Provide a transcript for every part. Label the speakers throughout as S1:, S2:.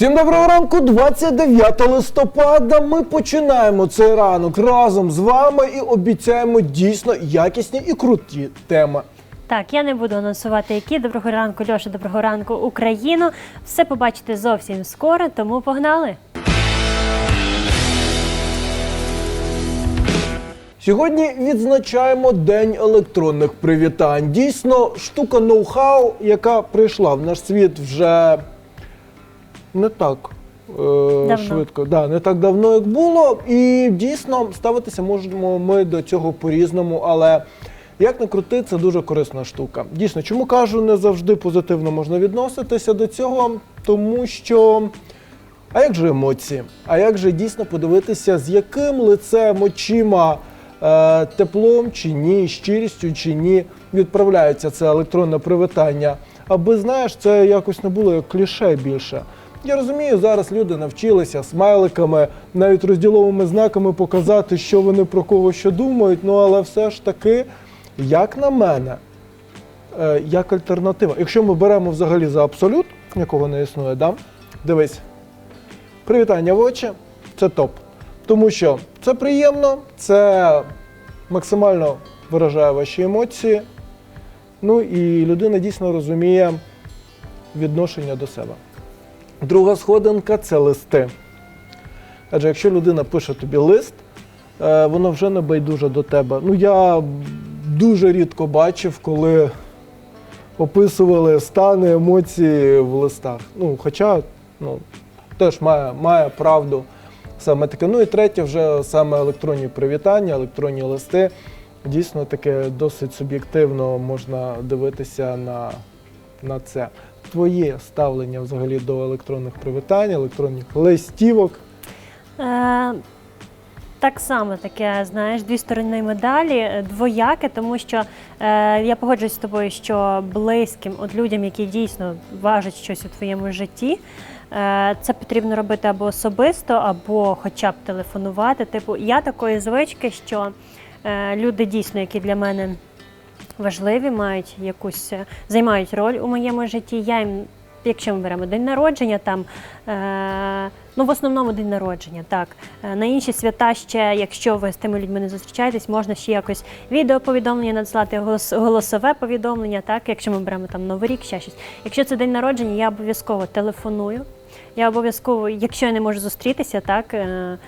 S1: Всім доброго ранку, 29 листопада. Ми починаємо цей ранок разом з вами і обіцяємо дійсно якісні і круті теми.
S2: Так, я не буду анонсувати, які доброго ранку, Льоша, доброго ранку, Україну. Все побачите зовсім скоро, тому погнали.
S1: Сьогодні відзначаємо День електронних привітань. Дійсно, штука ноу-хау, яка прийшла в наш світ вже не так е, швидко, да, не так давно, як було. І дійсно ставитися можемо ми до цього по-різному, але. Як не крути, це дуже корисна штука. Дійсно, чому кажу, не завжди позитивно можна відноситися до цього, тому що. А як же емоції? А як же дійсно подивитися, з яким лицем, очима, е, теплом чи ні, щирістю чи ні відправляється це електронне привітання? Аби знаєш, це якось не було як кліше більше. Я розумію, зараз люди навчилися смайликами, навіть розділовими знаками показати, що вони про кого що думають. Ну але все ж таки, як на мене, е, як альтернатива. Якщо ми беремо взагалі за абсолют, якого не існує, да? дивись, привітання в очі це топ. Тому що це приємно, це максимально виражає ваші емоції. Ну і людина дійсно розуміє відношення до себе. Друга сходинка це листи. Адже якщо людина пише тобі лист, е, воно вже не байдуже до тебе. Ну я дуже рідко бачив, коли описували стани, емоції в листах. Ну, хоча ну, теж має, має правду саме таке. Ну і третє, вже саме електронні привітання, електронні листи. Дійсно таке досить суб'єктивно можна дивитися на, на це. Твоє ставлення взагалі до електронних привітань, електронних листівок.
S2: Е, так само таке, знаєш, дві сторони медалі, е, двояке, тому що е, я погоджуюсь з тобою, що близьким, от людям, які дійсно важать щось у твоєму житті, е, це потрібно робити або особисто, або хоча б телефонувати. Типу, я такої звички, що е, люди дійсно, які для мене важливі, мають якусь е, займають роль у моєму житті. Я їм, якщо ми беремо день народження, там е, ну в основному день народження, так Е, на інші свята ще, якщо ви з тими людьми не зустрічаєтесь, можна ще якось відеоповідомлення надсилати, голос, голосове повідомлення, так, якщо ми беремо там новий рік, ще щось. Якщо це день народження, я обов'язково телефоную. Я обов'язково, якщо я не можу зустрітися, так. Е, е,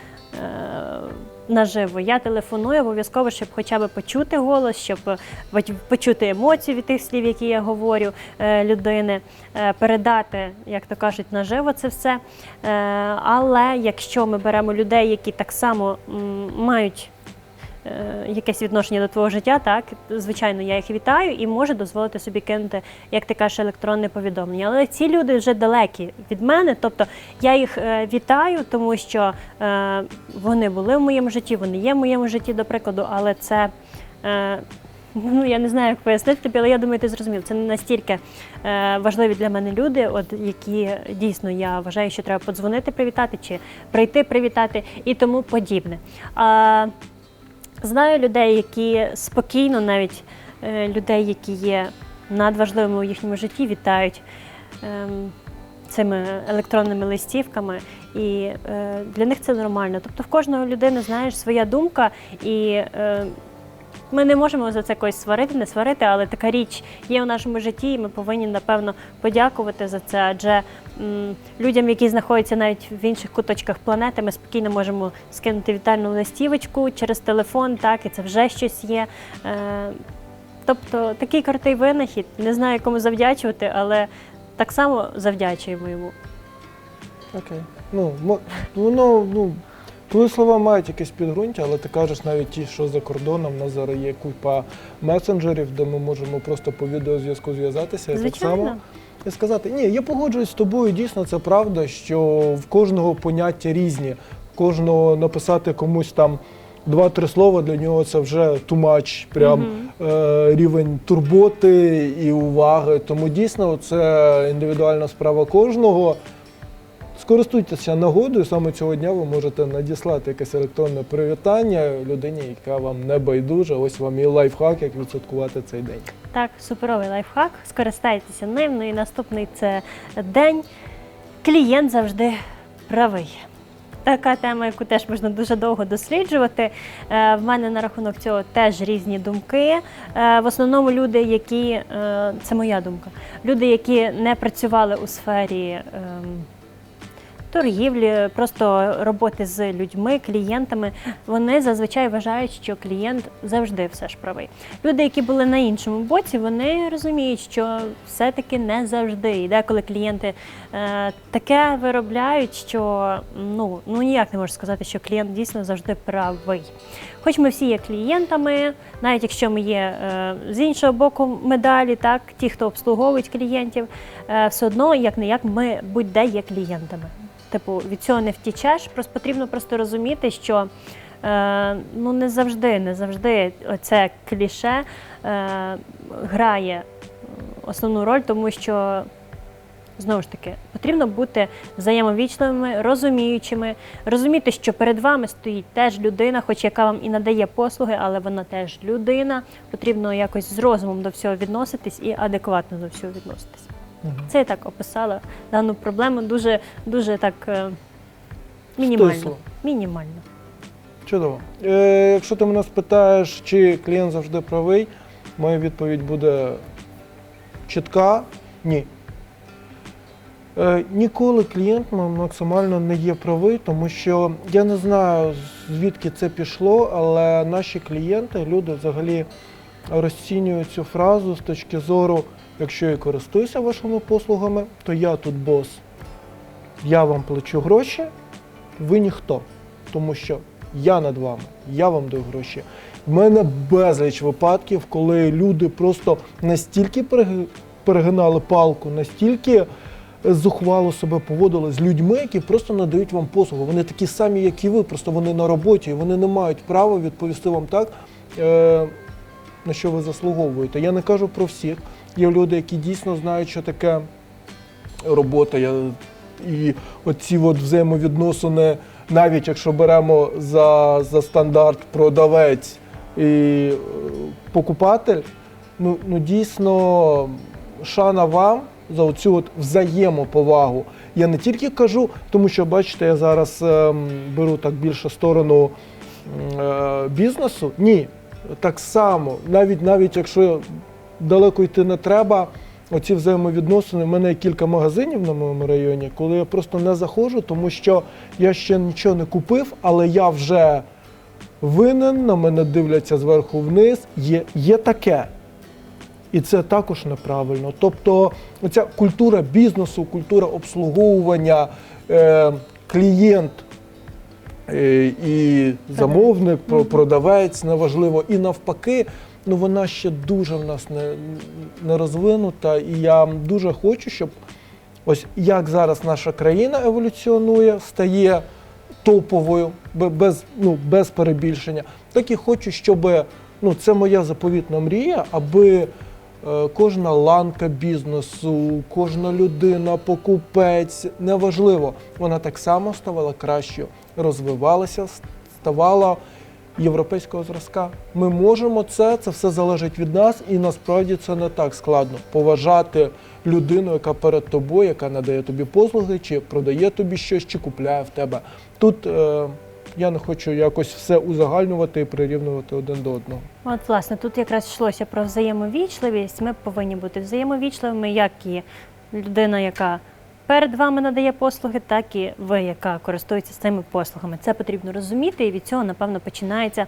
S2: Наживо я телефоную обов'язково, щоб хоча б почути голос, щоб почути емоції від тих слів, які я говорю е, людини, е, передати, як то кажуть, наживо це все. Е, але якщо ми беремо людей, які так само мають е, якесь відношення до твого життя, так звичайно, я їх вітаю і можу дозволити собі кинути, як ти кажеш, електронне повідомлення. Але ці люди вже далекі від мене, тобто я їх е, вітаю, тому що е, вони були в моєму житті, вони є в моєму житті, до прикладу, але це. Е, Ну, я не знаю, як пояснити тобі, але я думаю, ти зрозумів. Це не настільки е, важливі для мене люди, от які дійсно я вважаю, що треба подзвонити, привітати чи прийти привітати і тому подібне. А, Знаю людей, які спокійно, навіть е, людей, які є надважливими у їхньому житті, вітають ем, цими електронними листівками, і е, для них це нормально. Тобто в кожної людини знаєш своя думка, і е, ми не можемо за це когось сварити, не сварити, але така річ є у нашому житті, і ми повинні напевно подякувати за це. Адже м, людям, які знаходяться навіть в інших куточках планети, ми спокійно можемо скинути вітальну листівочку через телефон, так і це вже щось є. Е, тобто такий крутий винахід, не знаю, кому завдячувати, але так само завдячуємо йому.
S1: Окей. Ну, воно, ну, твої слова мають якесь підґрунтя, але ти кажеш навіть ті, що за кордоном, у нас зараз є купа месенджерів, де ми можемо просто по відеозв'язку зв'язатися. І так само і сказати, ні, я погоджуюсь з тобою, дійсно це правда, що в кожного поняття різні. Кожного написати комусь там два-три слова для нього це вже much, прям е, рівень турботи і уваги. Тому дійсно це індивідуальна справа кожного. Скористуйтеся нагодою, саме цього дня ви можете надіслати якесь електронне привітання людині, яка вам не байдужа. Ось вам і лайфхак, як відсвяткувати цей день.
S2: Так, суперовий лайфхак. Скористайтеся ним. Ну і наступний це день. клієнт завжди правий. Така тема, яку теж можна дуже довго досліджувати. Е, В мене на рахунок цього теж різні думки. Е, В основному люди, які е, це моя думка, люди, які не працювали у сфері. Торгівлі, просто роботи з людьми, клієнтами, вони зазвичай вважають, що клієнт завжди все ж правий. Люди, які були на іншому боці, вони розуміють, що все-таки не завжди. І деколи клієнти е, таке виробляють, що ну, ну ніяк не можу сказати, що клієнт дійсно завжди правий. Хоч ми всі є клієнтами, навіть якщо ми є е, з іншого боку медалі, так, ті, хто обслуговують клієнтів, е, все одно, як не як, ми будь-де є клієнтами. Типу, від цього не втічеш. Просто потрібно просто розуміти, що е, ну не завжди, не завжди це кліше е, грає основну роль, тому що знову ж таки потрібно бути взаємовічливими, розуміючими, розуміти, що перед вами стоїть теж людина, хоч яка вам і надає послуги, але вона теж людина. Потрібно якось з розумом до всього відноситись і адекватно до всього відноситись. Це я так описала дану проблему дуже, дуже так е, мінімально. Мінімально.
S1: Чудово. Е, якщо ти мене спитаєш, чи клієнт завжди правий, моя відповідь буде чітка ні. Е, ніколи клієнт максимально не є правий, тому що я не знаю, звідки це пішло, але наші клієнти, люди взагалі розцінюють цю фразу з точки зору, якщо я користуюся вашими послугами, то я тут бос. Я вам плачу гроші, ви ніхто. Тому що я над вами, я вам даю гроші. В мене безліч випадків, коли люди просто настільки перегинали палку, настільки зухвало себе поводили з людьми, які просто надають вам послугу. Вони такі самі, як і ви, просто вони на роботі, і вони не мають права відповісти вам так, е, на що ви заслуговуєте. Я не кажу про всіх. Є люди, які дійсно знають, що таке робота. Я, і оці от взаємовідносини, навіть якщо беремо за, за стандарт продавець і е, покупатель, ну, ну дійсно шана вам за оцю от взаємоповагу. Я не тільки кажу, тому що бачите, я зараз ем, беру так більше сторону е, бізнесу. Ні, так само, навіть навіть якщо далеко йти не треба, оці взаємовідносини. У мене є кілька магазинів на моєму районі, коли я просто не заходжу, тому що я ще нічого не купив, але я вже винен, на мене дивляться зверху вниз. Є, є таке. І це також неправильно. Тобто, оця культура бізнесу, культура обслуговування, е, клієнт е, і замовник, про- продавець, неважливо, і навпаки, ну вона ще дуже в нас не, не розвинута. І я дуже хочу, щоб ось як зараз наша країна еволюціонує, стає топовою, без, ну, без перебільшення, так і хочу, щоб ну, це моя заповітна мрія, аби е, кожна ланка бізнесу, кожна людина, покупець, неважливо, вона так само ставала кращою, розвивалася, ставала європейського зразка. Ми можемо це, це все залежить від нас, і насправді це не так складно. Поважати людину, яка перед тобою, яка надає тобі послуги, чи продає тобі щось, чи купляє в тебе. Тут е, я не хочу якось все узагальнювати і прирівнювати один до одного.
S2: От, власне, тут якраз йшлося про взаємовічливість. Ми повинні бути взаємовічливими, як і людина, яка перед вами надає послуги, так і ви, яка користується цими послугами. Це потрібно розуміти, і від цього, напевно, починається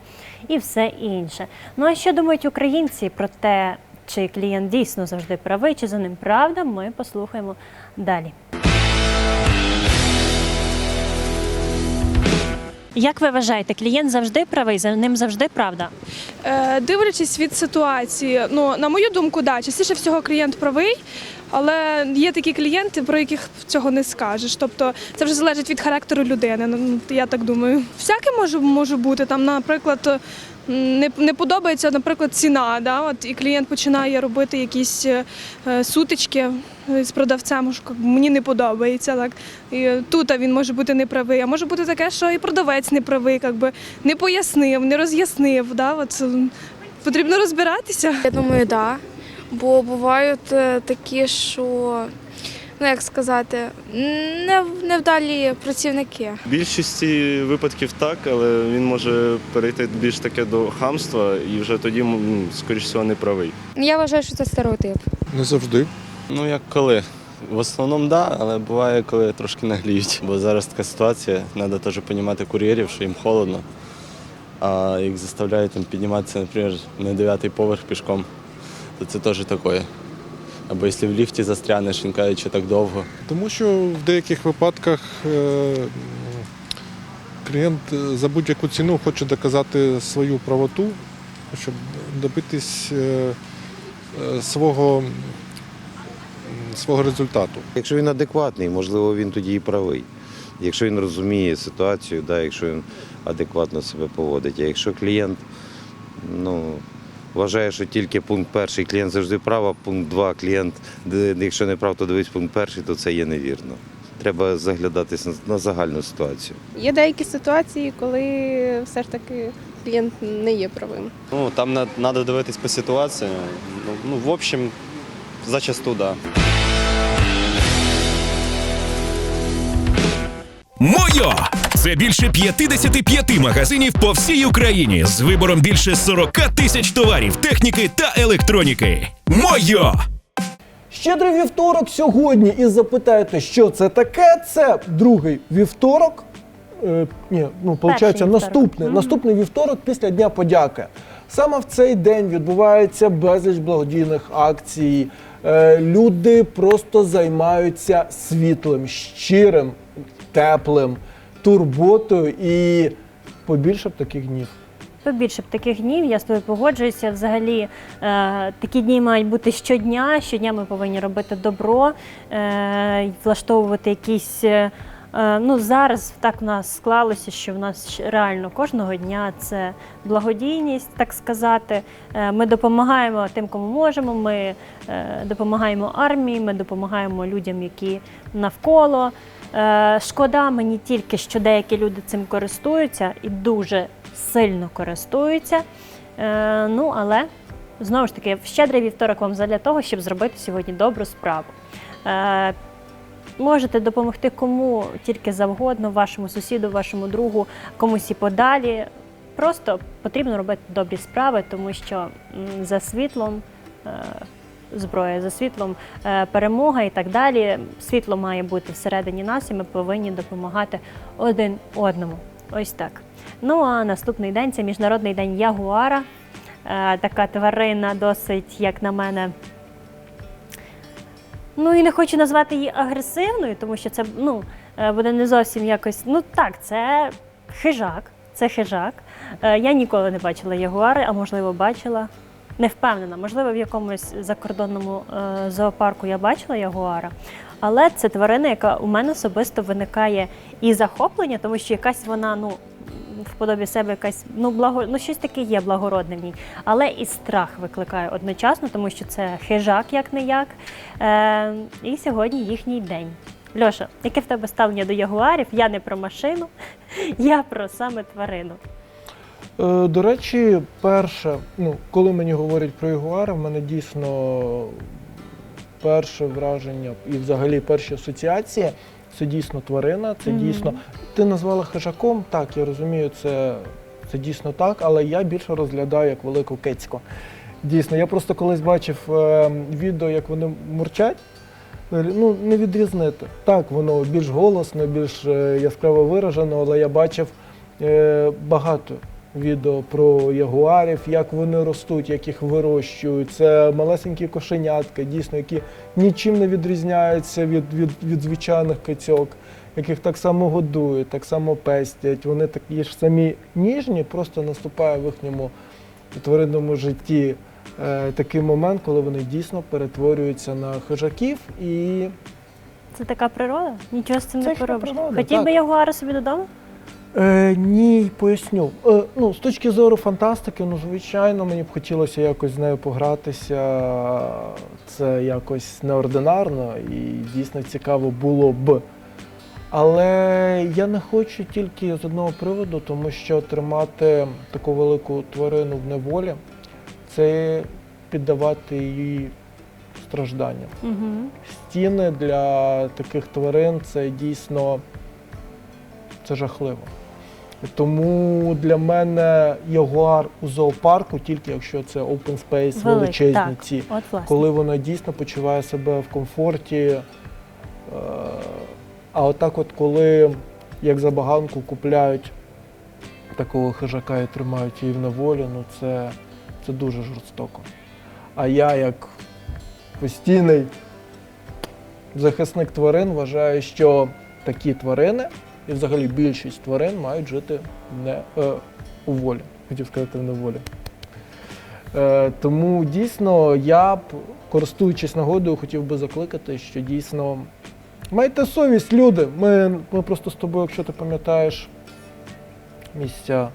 S2: і все інше. Ну а що думають українці про те, чи клієнт дійсно завжди правий, чи за ним правда, ми послухаємо далі. Як ви вважаєте, клієнт завжди правий, за ним завжди правда?
S3: Е, Дивлячись від ситуації, ну на мою думку, да, частіше всього клієнт правий, але є такі клієнти, про яких цього не скажеш. Тобто це вже залежить від характеру людини. Ну я так думаю. Всяке може може бути. Там, наприклад, не, не подобається, наприклад, ціна. Да? От і клієнт починає робити якісь е, сутички з продавцем, що мені не подобається. Так і тут він може бути неправий. А може бути таке, що і продавець неправий, як би не пояснив, не роз'яснив. Да? От, потрібно розбиратися.
S4: Я думаю, да. Бо бувають е, такі, що
S3: ну як сказати, не, невдалі працівники.
S4: В більшості випадків так, але він може перейти більш таке до хамства і вже тоді, скоріш всього, не правий.
S5: Я вважаю, що це стереотип.
S6: Не завжди.
S4: Ну як коли? В основному да, але буває, коли трошки нагліють. Бо зараз така ситуація, треба теж розуміти кур'єрів, що їм холодно. А їх заставляють там підніматися, наприклад, на дев'ятий поверх пішком, то це теж таке. Або якщо в ліфті застрянеш, він каже, що так довго.
S6: Тому що в деяких випадках е, клієнт е, за будь-яку ціну хоче доказати свою правоту, щоб добитись е, свого, свого результату.
S7: Якщо він адекватний, можливо, він тоді і правий. Якщо він розуміє ситуацію, да, якщо він адекватно себе поводить. А якщо клієнт ну, вважає, що тільки пункт перший клієнт завжди прав, а пункт два клієнт, якщо не прав, то дивись пункт перший, то це є невірно. Треба заглядатись на, загальну ситуацію.
S8: Є деякі ситуації, коли все ж таки клієнт не є правим.
S9: Ну, там треба дивитись по ситуації. Ну, ну, в общем, зачасту, да.
S10: Мойо! Це більше 55 магазинів по всій Україні з вибором більше 40 тисяч товарів, техніки та електроніки. Мойо!
S1: Щедрий вівторок сьогодні і запитаєте, що це таке. Це другий вівторок. Е, ні, ну, виходить,
S2: вівторок.
S1: наступний, наступний вівторок після Дня подяки. Саме в цей день відбувається безліч благодійних акцій. Е, люди просто займаються світлим, щирим, теплим, турботою і побільше б таких днів.
S2: Побільше б таких днів, я з тобою погоджуюся. Взагалі, е, такі дні мають бути щодня. Щодня ми повинні робити добро, е, влаштовувати якісь. е, е, ну, зараз так в нас склалося, що в нас реально кожного дня це благодійність, так сказати. Е, ми допомагаємо тим, кому можемо. Ми е, допомагаємо армії, ми допомагаємо людям, які навколо. Е, шкода мені тільки, що деякі люди цим користуються і дуже сильно користуються. Е, ну, але знову ж таки, щедрий вівторок вам задля того, щоб зробити сьогодні добру справу. Е, можете допомогти кому тільки завгодно, вашому сусіду, вашому другу, комусь і подалі. Просто потрібно робити добрі справи, тому що за світлом. Зброя за світлом, е, перемога і так далі. Світло має бути всередині нас, і ми повинні допомагати один одному. Ось так. Ну а наступний день це міжнародний день ягуара. Е, Така тварина досить, як на мене. Ну і не хочу назвати її агресивною, тому що це ну, е, буде не зовсім якось. Ну так, це хижак. Це хижак. Я ніколи не бачила ягуари, а можливо бачила. Не впевнена, можливо, в якомусь закордонному е, зоопарку я бачила ягуара. Але це тварина, яка у мене особисто виникає і захоплення, тому що якась вона, ну, в подобі себе якась, ну, благо, ну щось таке є благородне в ній. Але і страх викликає одночасно, тому що це хижак, як не як. Е, і сьогодні їхній день. Льоша, яке в тебе ставлення до ягуарів? Я не про машину, я про саме тварину.
S1: Е, До речі, перше, ну, коли мені говорять про ягуари, в мене дійсно перше враження і взагалі перші асоціації це дійсно тварина, це
S2: Мгм.
S1: дійсно. Ти назвала хижаком, так, я розумію, це, це дійсно так, але я більше розглядаю як велику кицьку. Дійсно, я просто колись бачив е, відео, як вони мурчать. Ну, не відрізнити. Так, воно більш голосно, більш е, яскраво виражено, але я бачив е, багато відео про ягуарів, як вони ростуть, як їх вирощують. Це малесенькі кошенятка, дійсно, які нічим не відрізняються від, від, від звичайних кицьок, яких так само годують, так само пестять. Вони такі ж самі ніжні, просто наступає в їхньому тваринному житті е, такий момент, коли вони дійсно перетворюються на хижаків і
S2: Це така природа? Нічого з цим
S1: Це
S2: не
S1: така
S2: поробиш.
S1: природа,
S2: Хотів
S1: так.
S2: би ягуара собі додому?
S1: Е, ні, поясню. Е, ну, з точки зору фантастики, ну, звичайно, мені б хотілося якось з нею погратися. Це якось неординарно і дійсно цікаво було б. Але я не хочу тільки з одного приводу, тому що тримати таку велику тварину в неволі це піддавати її стражданням.
S2: Угу.
S1: Стіни для таких тварин це дійсно це жахливо. Тому для мене ягуар у зоопарку, тільки якщо це open space, величезні
S2: так.
S1: ці,
S2: От власне.
S1: коли вона дійсно почуває себе в комфорті. Е, А отак, от коли як забаганку купляють такого хижака і тримають її в неволі, ну це, це дуже жорстоко. А я, як постійний захисник тварин, вважаю, що такі тварини і взагалі більшість тварин мають жити не, е, у волі. Хотів сказати в неволі. Е, тому дійсно я б, користуючись нагодою, хотів би закликати, що дійсно майте совість, люди. Ми, ми просто з тобою, якщо ти пам'ятаєш, місяця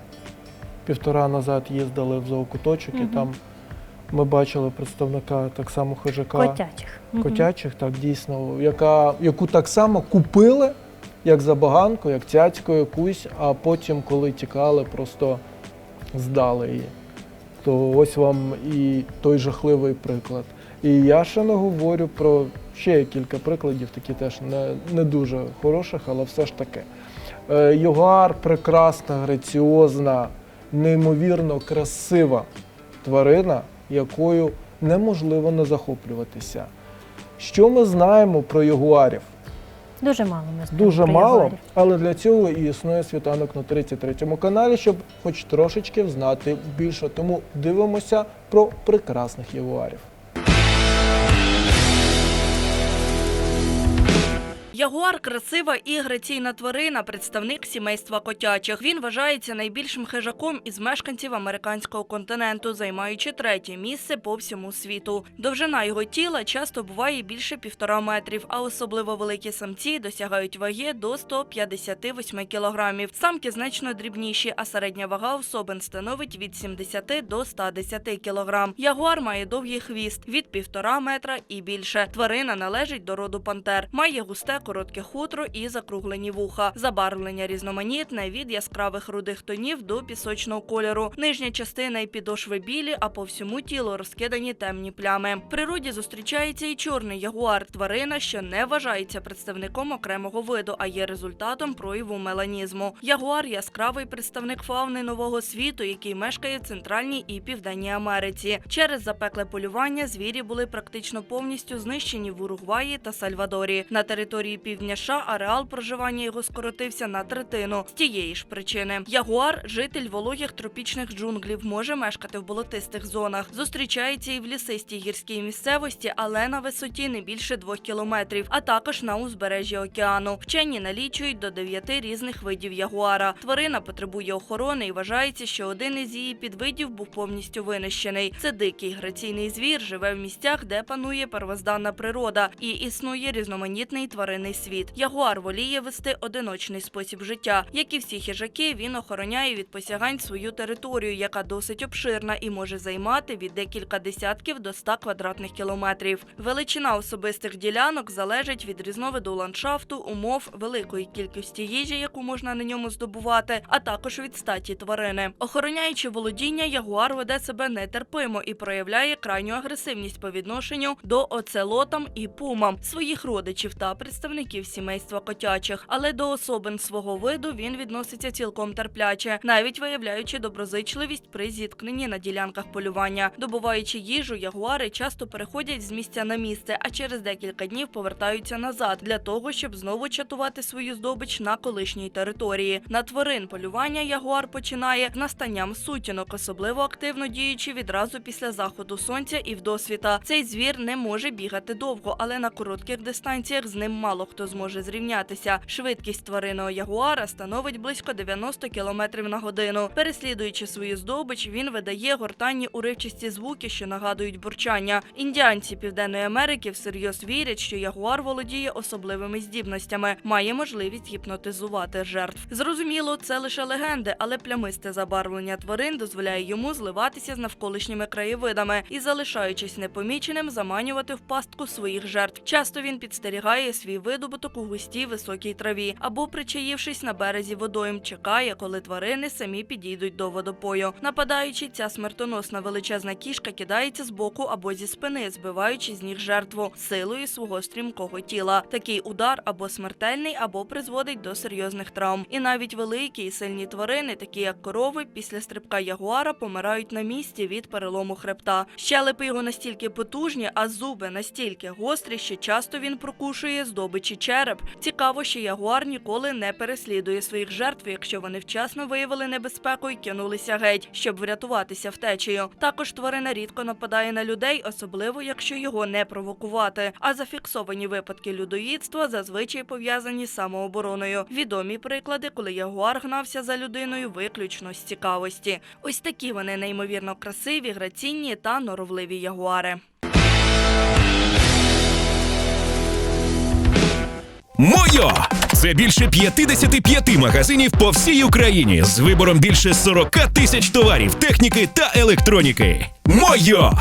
S1: півтора назад їздили в зоокуточок, і там ми бачили представника так само хижака
S2: Котячих.
S1: Котячих, так дійсно, яка, яку так само купили, як забаганку, як цяцьку якусь, а потім, коли тікали, просто здали її. То ось вам і той жахливий приклад. І я ще не говорю про ще кілька прикладів, такі теж не, не дуже хороших, але все ж таки. Е, Ягуар прекрасна, граціозна, неймовірно красива тварина, якою неможливо не захоплюватися. Що ми знаємо про ягуарів?
S2: Дуже мало ми знаємо
S1: Дуже
S2: про
S1: мало, але для цього і існує світанок на 33 каналі, щоб хоч трошечки знати більше. Тому дивимося про прекрасних ягуарів.
S11: Ягуар красива і граційна тварина, представник сімейства котячих. Він вважається найбільшим хижаком із мешканців американського континенту, займаючи третє місце по всьому світу. Довжина його тіла часто буває більше півтора метрів, а особливо великі самці досягають ваги до 158 кілограмів. Самки значно дрібніші, а середня вага особин становить від 70 до 110 кілограм. Ягуар має довгий хвіст від півтора метра і більше. Тварина належить до роду пантер. Має густе коротке хутро і закруглені вуха. Забарвлення різноманітне від яскравих рудих тонів до пісочного кольору. Нижня частина і підошви білі, а по всьому тілу розкидані темні плями. В природі зустрічається і чорний ягуар, тварина, що не вважається представником окремого виду, а є результатом прояву меланізму. Ягуар яскравий представник фауни нового світу, який мешкає в центральній і південній Америці. Через запекле полювання звірі були практично повністю знищені в Уругваї та Сальвадорі. На території півдня США ареал проживання його скоротився на третину з тієї ж причини. Ягуар, житель вологих тропічних джунглів, може мешкати в болотистих зонах. Зустрічається і в лісистій гірській місцевості, але на висоті не більше двох кілометрів, а також на узбережжі океану. Вчені налічують до дев'яти різних видів ягуара. Тварина потребує охорони і вважається, що один із її підвидів був повністю винищений. Це дикий граційний звір, живе в місцях, де панує первозданна природа, і існує різноманітний тваринний світ. Ягуар воліє вести одиночний спосіб життя. Як і всі хижаки, він охороняє від посягань свою територію, яка досить обширна і може займати від декілька десятків до 100 квадратних кілометрів. Величина особистих ділянок залежить від різновиду ландшафту, умов, великої кількості їжі, яку можна на ньому здобувати, а також від статі тварини. Охороняючи володіння, ягуар веде себе нетерпимо і проявляє крайню агресивність по відношенню до оцелотам і пумам, своїх родичів та представників сімейства котячих. Але до особин свого виду він відноситься цілком терпляче, навіть виявляючи доброзичливість при зіткненні на ділянках полювання. Добуваючи їжу, ягуари часто переходять з місця на місце, а через декілька днів повертаються назад для того, щоб знову чатувати свою здобич на колишній території. На тварин полювання ягуар починає з настанням сутінок, особливо активно діючи відразу після заходу сонця і вдосвіта. Цей звір не може бігати довго, але на коротких дистанціях з ним мало хто зможе зрівнятися. Швидкість тваринного ягуара становить близько 90 км на годину. Переслідуючи свою здобич, він видає гортанні уривчасті звуки, що нагадують бурчання. Індіанці Південної Америки всерйоз вірять, що ягуар володіє особливими здібностями, має можливість гіпнотизувати жертв. Зрозуміло, це лише легенди, але плямисте забарвлення тварин дозволяє йому зливатися з навколишніми краєвидами і, залишаючись непоміченим, заманювати в пастку своїх жертв. Часто він підстерігає свій вид видобуток у густій високій траві або, причаївшись на березі водойм, чекає, коли тварини самі підійдуть до водопою. Нападаючи, ця смертоносна величезна кішка кидається з боку або зі спини, збиваючи з ніг жертву силою свого стрімкого тіла. Такий удар або смертельний, або призводить до серйозних травм. І навіть великі і сильні тварини, такі як корови, після стрибка ягуара помирають на місці від перелому хребта. Щелепи його настільки потужні, а зуби настільки гострі, що часто він прокушує здобичі череп. Цікаво, що ягуар ніколи не переслідує своїх жертв, якщо вони вчасно виявили небезпеку і кинулися геть, щоб врятуватися втечею. Також тварина рідко нападає на людей, особливо якщо його не провокувати. А зафіксовані випадки людоїдства зазвичай пов'язані з самообороною. Відомі приклади, коли ягуар гнався за людиною виключно з цікавості. Ось такі вони неймовірно красиві, граційні та норовливі ягуари.
S10: Мойо! Це більше 55 магазинів по всій Україні з вибором більше 40 тисяч товарів, техніки та електроніки. Мойо!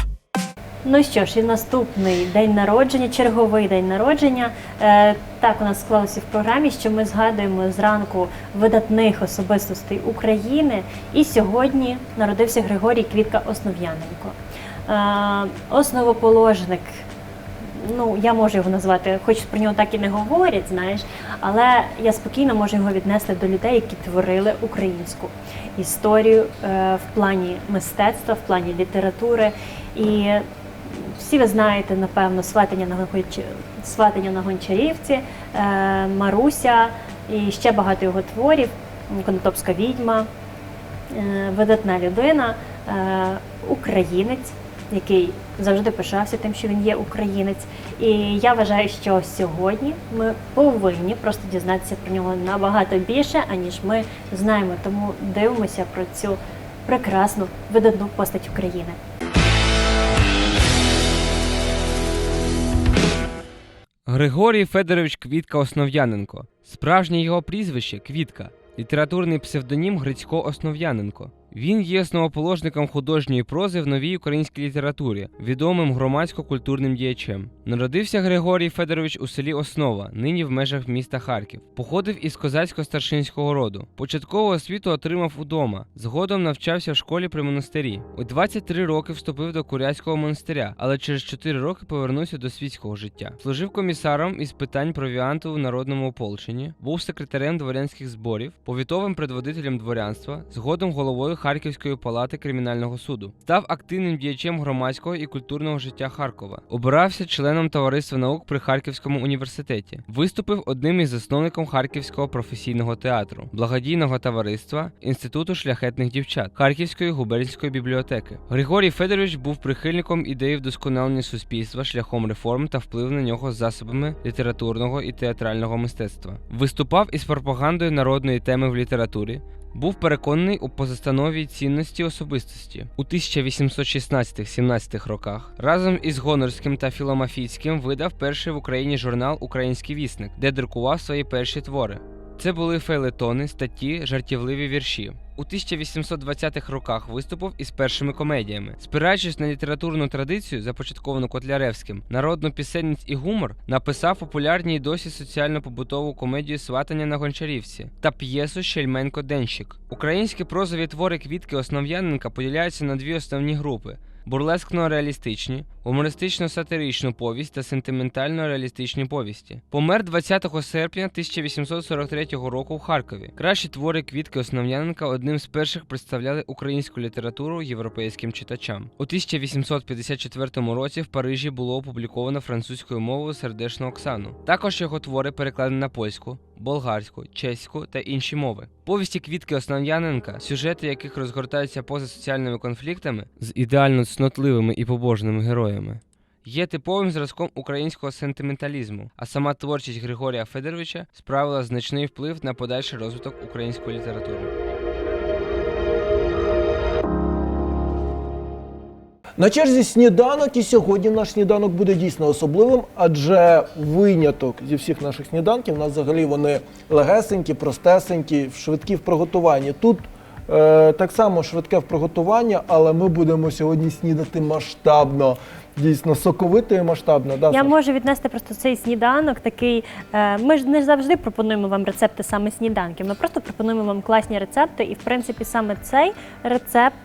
S2: Ну що ж, і наступний день народження, черговий день народження. Е, так у нас склалося в програмі, що ми згадуємо зранку видатних особистостей України. І сьогодні народився Григорій Квітка Основ'яненко. Е, основоположник. Ну, я можу його назвати, хоч про нього так і не говорять, знаєш, але я спокійно можу його віднести до людей, які творили українську історію е, в плані мистецтва, в плані літератури. І всі ви знаєте, напевно, сватання на сватання на Гончарівці, е, Маруся і ще багато його творів, Конотопська відьма, е, видатна людина, українець, який завжди пишався тим, що він є українець. І я вважаю, що сьогодні ми повинні просто дізнатися про нього набагато більше, аніж ми знаємо. Тому дивимося про цю прекрасну видатну постать України.
S12: Григорій Федорович Квітка Основ'яненко. Справжнє його прізвище Квітка. Літературний псевдонім Грицько Основ'яненко. Він є основоположником художньої прози в новій українській літературі, відомим громадсько-культурним діячем. Народився Григорій Федорович у селі Основа, нині в межах міста Харків. Походив із козацько-старшинського роду. Початкову освіту отримав удома. Згодом навчався в школі при монастирі. У 23 роки вступив до Куряського монастиря, але через 4 роки повернувся до світського життя. Служив комісаром із питань провіанту в народному ополченні, був секретарем дворянських зборів, повітовим предводителем дворянства, згодом головою Харківської палати кримінального суду. Став активним діячем громадського і культурного життя Харкова. Обирався членом товариства наук при Харківському університеті. Виступив одним із засновником Харківського професійного театру, благодійного товариства Інституту шляхетних дівчат Харківської губернської бібліотеки. Григорій Федорович був прихильником ідеї вдосконалення суспільства шляхом реформ та впливу на нього засобами літературного і театрального мистецтва. Виступав із пропагандою народної теми в літературі. Був переконаний у позастановій цінності особистості у 1816-17 роках. Разом із Гонорським та Філомафійським видав перший в Україні журнал Український вісник, де друкував свої перші твори. Це були фейлетони, статті, жартівливі вірші. У 1820-х роках виступив із першими комедіями. Спираючись на літературну традицію, започатковану Котляревським, народну пісенність і гумор, написав популярні й досі соціально-побутову комедію Сватання на Гончарівці та п'єсу Щельменко Денщик. Українські прозові твори квітки Основ'яненка поділяються на дві основні групи. Бурлескно-реалістичні, гумористично-сатиричну повість та сентиментально-реалістичні повісті. Помер 20 серпня 1843 року в Харкові. Кращі твори квітки Основ'яненка одним з перших представляли українську літературу європейським читачам. У 1854 році в Парижі було опубліковано французькою мовою сердешну Оксану. Також його твори перекладені на польську, болгарську, чеську та інші мови. Повісті квітки Основ'яненка, сюжети яких розгортаються поза соціальними конфліктами з ідеально цнотливими і побожними героями. Є типовим зразком українського сентименталізму, а сама творчість Григорія Федоровича справила значний вплив на подальший розвиток української літератури.
S1: На черзі сніданок, і сьогодні наш сніданок буде дійсно особливим, адже виняток зі всіх наших сніданків у нас взагалі вони легесенькі, простесенькі, швидкі в приготуванні. Тут Е, так само швидке в приготуванні, але ми будемо сьогодні снідати масштабно. Дійсно, соковито і масштабно. Да,
S2: Я
S1: Саш?
S2: можу віднести просто цей сніданок такий. е, Ми ж не завжди пропонуємо вам рецепти саме сніданків. Ми просто пропонуємо вам класні рецепти, і в принципі саме цей рецепт.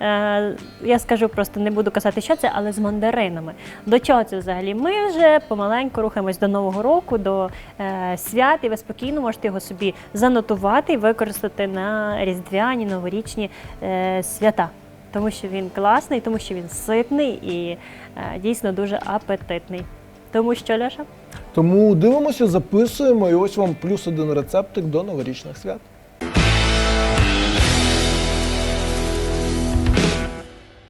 S2: е, Я скажу просто, не буду казати, що це, але з мандаринами. До чого це взагалі? Ми вже помаленьку рухаємось до Нового року, до е, свят, і ви спокійно можете його собі занотувати і використати на різдвяні, новорічні е, свята. Тому що він класний, тому що він ситний і дійсно дуже апетитний. Тому що, Ляша?
S1: Тому дивимося, записуємо, і ось вам плюс один рецептик до новорічних свят.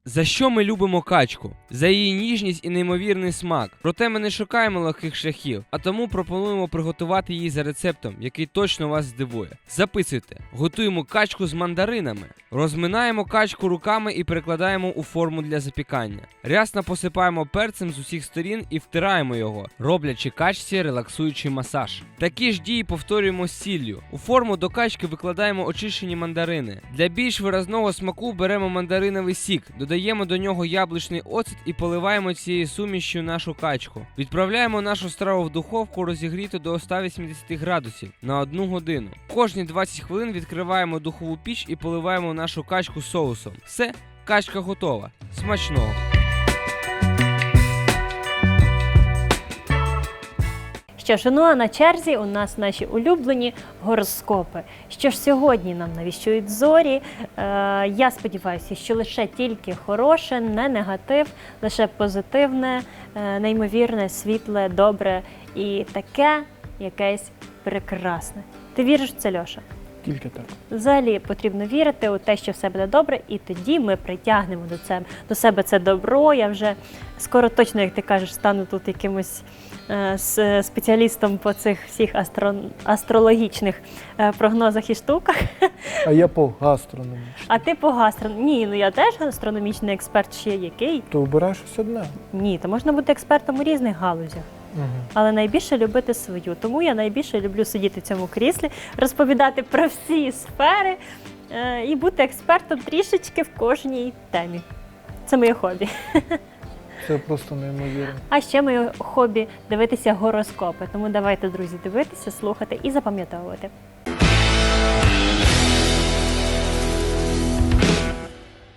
S12: За що ми любимо качку? За її ніжність і неймовірний смак. Проте ми не шукаємо легких шляхів, а тому пропонуємо приготувати її за рецептом, який точно вас здивує. Записуйте, готуємо качку з мандаринами, розминаємо качку руками і перекладаємо у форму для запікання. Рясно посипаємо перцем з усіх сторін і втираємо його, роблячи качці релаксуючий масаж. Такі ж дії повторюємо з сіллю. У форму до качки викладаємо очищені мандарини. Для більш виразного смаку беремо мандариновий сік, додаємо до нього яблучний оцет і поливаємо цією сумішю нашу качку. Відправляємо нашу страву в духовку розігріту до 180 градусів на 1 годину. Кожні 20 хвилин відкриваємо духову піч і поливаємо нашу качку соусом. Все, качка готова. Смачного!
S2: Що ж, ну а на черзі у нас наші улюблені гороскопи. Що ж сьогодні нам навіщують зорі? Е, я сподіваюся, що лише тільки хороше, не негатив, лише позитивне, е, неймовірне, світле, добре і таке якесь прекрасне. Ти віриш в це, Льоша?
S1: Тільки так.
S2: Взагалі потрібно вірити у те, що все буде добре, і тоді ми притягнемо до себе до себе це добро. Я вже скоро точно, як ти кажеш, стану тут якимось е, с- спеціалістом по цих всіх астро, астрологічних е, прогнозах і штуках.
S1: А я по гастрономічному.
S2: А ти по гастро... Ні, ну я теж гастрономічний експерт ще який.
S1: То обираєш щось одне.
S2: Ні, то можна бути експертом у різних галузях.
S1: Угу.
S2: але найбільше любити свою. Тому я найбільше люблю сидіти в цьому кріслі, розповідати про всі сфери е, і бути експертом трішечки в кожній темі. Це моє хобі.
S1: Це просто неймовірно.
S2: А ще моє хобі дивитися гороскопи. Тому давайте, друзі, дивитися, слухати і запам'ятовувати.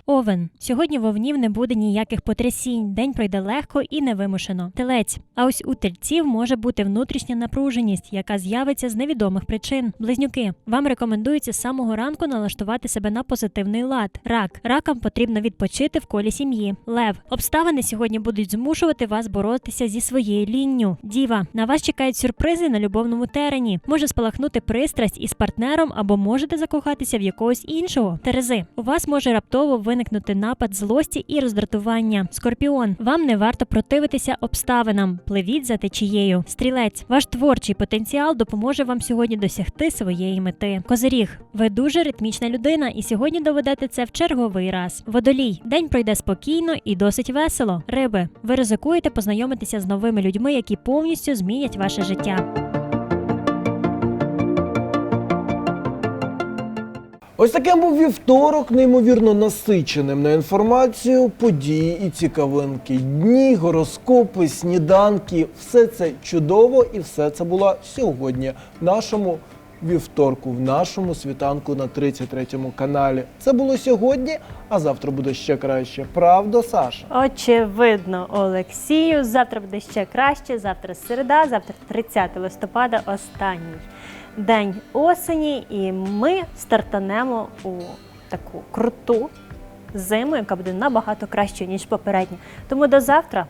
S2: Овен. Сьогодні вовнів не буде ніяких потрясінь. День пройде легко і невимушено. Телець. А ось у тельців може бути внутрішня напруженість, яка з'явиться з невідомих причин. Близнюки. Вам рекомендується з самого ранку налаштувати себе на позитивний лад. Рак. Ракам потрібно відпочити в колі сім'ї. Лев. Обставини сьогодні будуть змушувати вас боротися зі своєю лінню. Діва. На вас чекають сюрпризи на любовному терені. Може спалахнути пристрасть із партнером або можете закохатися в якогось іншого. Терези. У вас може раптово виникнути напад злості і роздратування. Скорпіон. Вам не варто противитися обставинам. Пливіть за течією. Стрілець. Ваш творчий потенціал допоможе вам сьогодні досягти своєї мети. Козиріг. Ви дуже ритмічна людина, і сьогодні доведете це в черговий раз. Водолій. День пройде спокійно і досить весело. Риби. Ви ризикуєте познайомитися з новими людьми, які повністю змінять ваше життя.
S1: Ось таким був вівторок, неймовірно насиченим на інформацію, події і цікавинки. Дні, гороскопи, сніданки. Все це чудово і все це було сьогодні, в нашому вівторку, в нашому світанку на 33-му каналі. Це було сьогодні, а завтра буде ще краще. Правда, Саша?
S2: Очевидно, Олексію. Завтра буде ще краще. Завтра середа, завтра 30 листопада, останній день осені, і ми стартанемо у таку круту зиму, яка буде набагато кращою, ніж попередня. Тому до завтра.